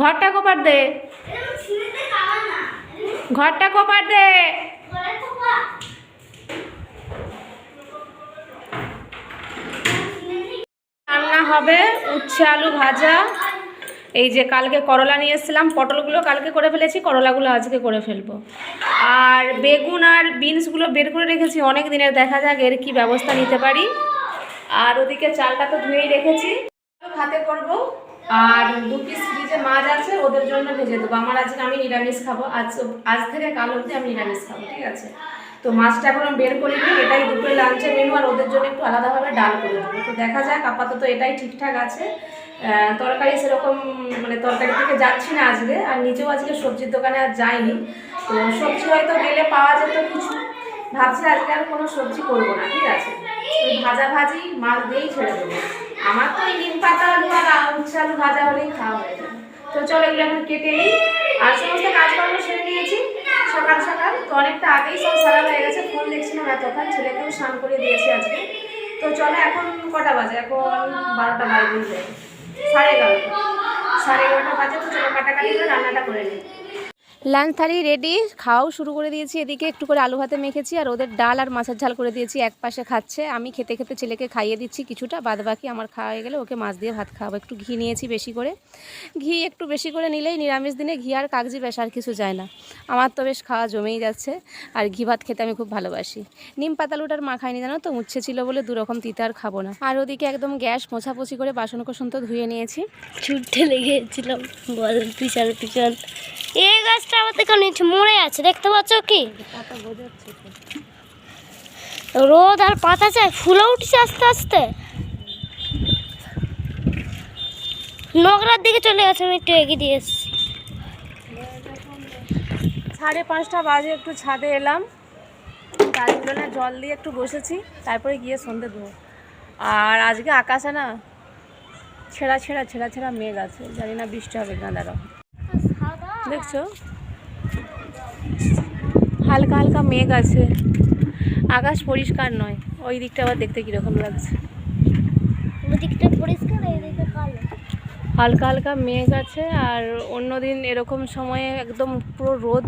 ঘরটা কোপার দে। ঘরটা কোপার দে। রান্না হবে উচ্ছে আলু ভাজা। এই যে কালকে করলা নিয়ে এসেছিলাম, পটলগুলো কালকে করে ফেলেছি, করলাগুলো আজকে করে ফেলব। আর বেগুন আর বিনসগুলো বের করে রেখেছি, অনেক দিনের, দেখা যাক এর কি ব্যবস্থা নিতে পারি। আর ওদিকে চালটা তো ধুয়েই রেখেছি। হাতে করব। আর দু পিস ফ্রিজে মাছ আছে, ওদের জন্য ভেজে দেবো। আমার আজকে আমি নিরামিষ খাব। আজ আজ থেকে কাল অবধি আমি নিরামিষ খাব, ঠিক আছে? তো মাছটা এখন বের করে নিই, এটাই দুপুরে লাঞ্চের মেনু আর ওদের জন্য একটু আলাদাভাবে ডাল করে দেবো। তো দেখা যাক, আপাতত এটাই ঠিকঠাক আছে। তরকারি সেরকম মানে তরকারি থেকে যাচ্ছি না আজকে, আর নিজেও আজকে সবজির দোকানে আর যাইনি। তো সবজি হয়তো গেলে পাওয়া যেত কিছু। ভাবছি আজকে আর কোনো সবজি করব না, ঠিক আছে? ভাজা ভাজি মাছ দিয়েই ছেড়ে দেবো। আমার তো এই নিম পাতা, আলু আর উচ্ছে আলু ভাজা হলেই খাওয়া হয়ে যাবে। তো চলো এগুলো এখন কেটে নিই। আর সমস্ত কাজকর্ম সেরে নিয়েছি। সকাল সকাল, তো অনেকটা আগেই সব সারা হয়ে গেছে। ফোন দেখছিলাম এতক্ষণ, ছেলেকেও স্নান করে দিয়েছি আজকে। তো চলো এখন কটা বাজে? এখন বারোটা বাজে। সাড়ে এগারোটা। সাড়ে এগারোটা বাজে, তো চলো কাটাকাটি করে রান্নাটা করে নিই। লাঞ্চ থালি রেডি খাওয়াও শুরু করে দিয়েছি। এদিকে একটু করে আলু ভাতে মেখেছি, আর ওদের ডাল আর মাছের ঝাল করে দিয়েছি। এক পাশে খাচ্ছে। আমি খেতে খেতে ছেলেকে খাইয়ে দিচ্ছি কিছুটা বাদ বাকি আমার খাওয়া গেলে ওকে মাছ দিয়ে ভাত খাওয়াবো। একটু ঘি নিয়েছি বেশি করে। ঘি একটু বেশি করে নিলেই নিরামিষ দিনে ঘি আর কাগজি বেশ আর কিছু যায় না। আমার তো বেশ খাওয়া জমেই যাচ্ছে, আর ঘি ভাত খেতে আমি খুব ভালোবাসি। নিম পাতালুটার মা খাইনি জানো তো উচ্ছে ছিল বলে দুরকম তিতে আর খাব না। আর ওদিকে একদম গ্যাস মোছাপুছি করে বাসন কোসন তো ধুয়ে নিয়েছি। ছুটতে লেগেছিলাম পিছন পিছন। এই গাছটা আমাদের কেন নিচে মরে আছে দেখতে পাচ্ছ কি? রোদ আর পাতা চাই ফুলে উঠছে আস্তে আস্তে। নোংরার দিকে চলে গেছে আমি একটু এগিয়ে দিয়ে এসেছি। সাড়ে পাঁচটা বাজে একটু ছাদে এলাম। গাছগুলো জল দিয়ে একটু বসেছি তারপরে গিয়ে সন্ধে দেবো। আর আজকে আকাশে না ছেঁড়া ছেঁড়া ছেঁড়া ছেঁড়া মেঘ আছে জানি না বৃষ্টি হবে গাঁদারাও দেখছ? হালকা হালকা মেঘ আছে। আকাশ পরিষ্কার নয়। ওই দিকটা আবার দেখতে কীরকম লাগছে। হালকা হালকা মেঘ আছে আর অন্যদিন এরকম সময়ে একদম পুরো রোদ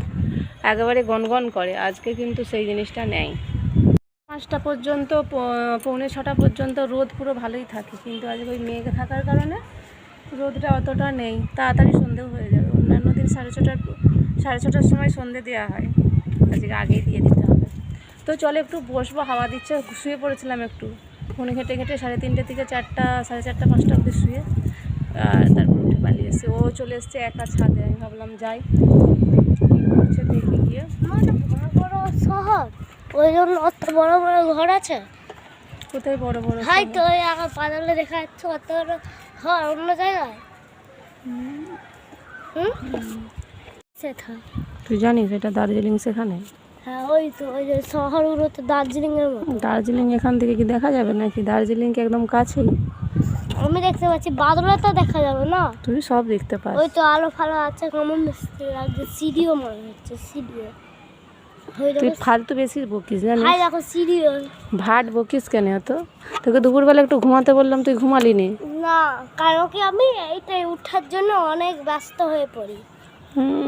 একেবারে গনগন করে। আজকে কিন্তু সেই জিনিসটা নেই। পাঁচটা পর্যন্ত পৌনে ছটা পর্যন্ত রোদ পুরো ভালোই থাকে। কিন্তু আজকে ওই মেঘ থাকার কারণে রোদটা অতটা নেই। তাড়াতাড়ি সন্ধেও হয়ে যাবে। সাড়ে ছটার সাড়ে ছটার সময় সন্ধে দেওয়া হয়। আজকে আগেই দিয়ে দিতে হবে। তো চলো একটু বসবো হাওয়া দিচ্ছে শুয়ে পড়েছিলাম একটু। ফোন ঘেঁটে ঘেঁটে সাড়ে তিনটে থেকে চারটা সাড়ে চারটা পাঁচটা অবধি শুয়ে আর তারপর উঠে পালিয়ে এসছে। ও চলে এসছে একা ছাদে আমি ভাবলাম যাই। করছে দেখি গিয়ে। মানে শহর। ওই জন্য অত বড় বড় ঘর আছে? কোথায় বড় বড় হাই তো আমার পাতালে দেখা যাচ্ছে অত বড় ঘর অন্য জায়গায়। তুই জানিস এটা দার্জিলিং সেখানে? হ্যাঁ ওই তো ওই যে শহরগুলো তো দার্জিলিংয়ের মতো। দার্জিলিং এখান থেকে কি দেখা যাবে নাকি? দার্জিলিং কি একদম কাছেই? আমি দেখতে পাচ্ছি বাদলা তো দেখা যাবে না? তুই সব দেখতে ওই তো আলো ফালো আছে কেমন মিষ্টি লাগছে সিঁড়িও মনে হচ্ছে সিঁড়িও। ওই তুই ফালতু বেশি বকিস জানিস? হাই দেখো সিঁড়িও। ভাট বকিস কেন এত? তোকে দুপুরবেলা একটু ঘুমাতে বললাম তুই ঘুমালি নি। না কারণ কি আমি এইটাই উঠার জন্য অনেক ব্যস্ত হয়ে পড়ি। হুম।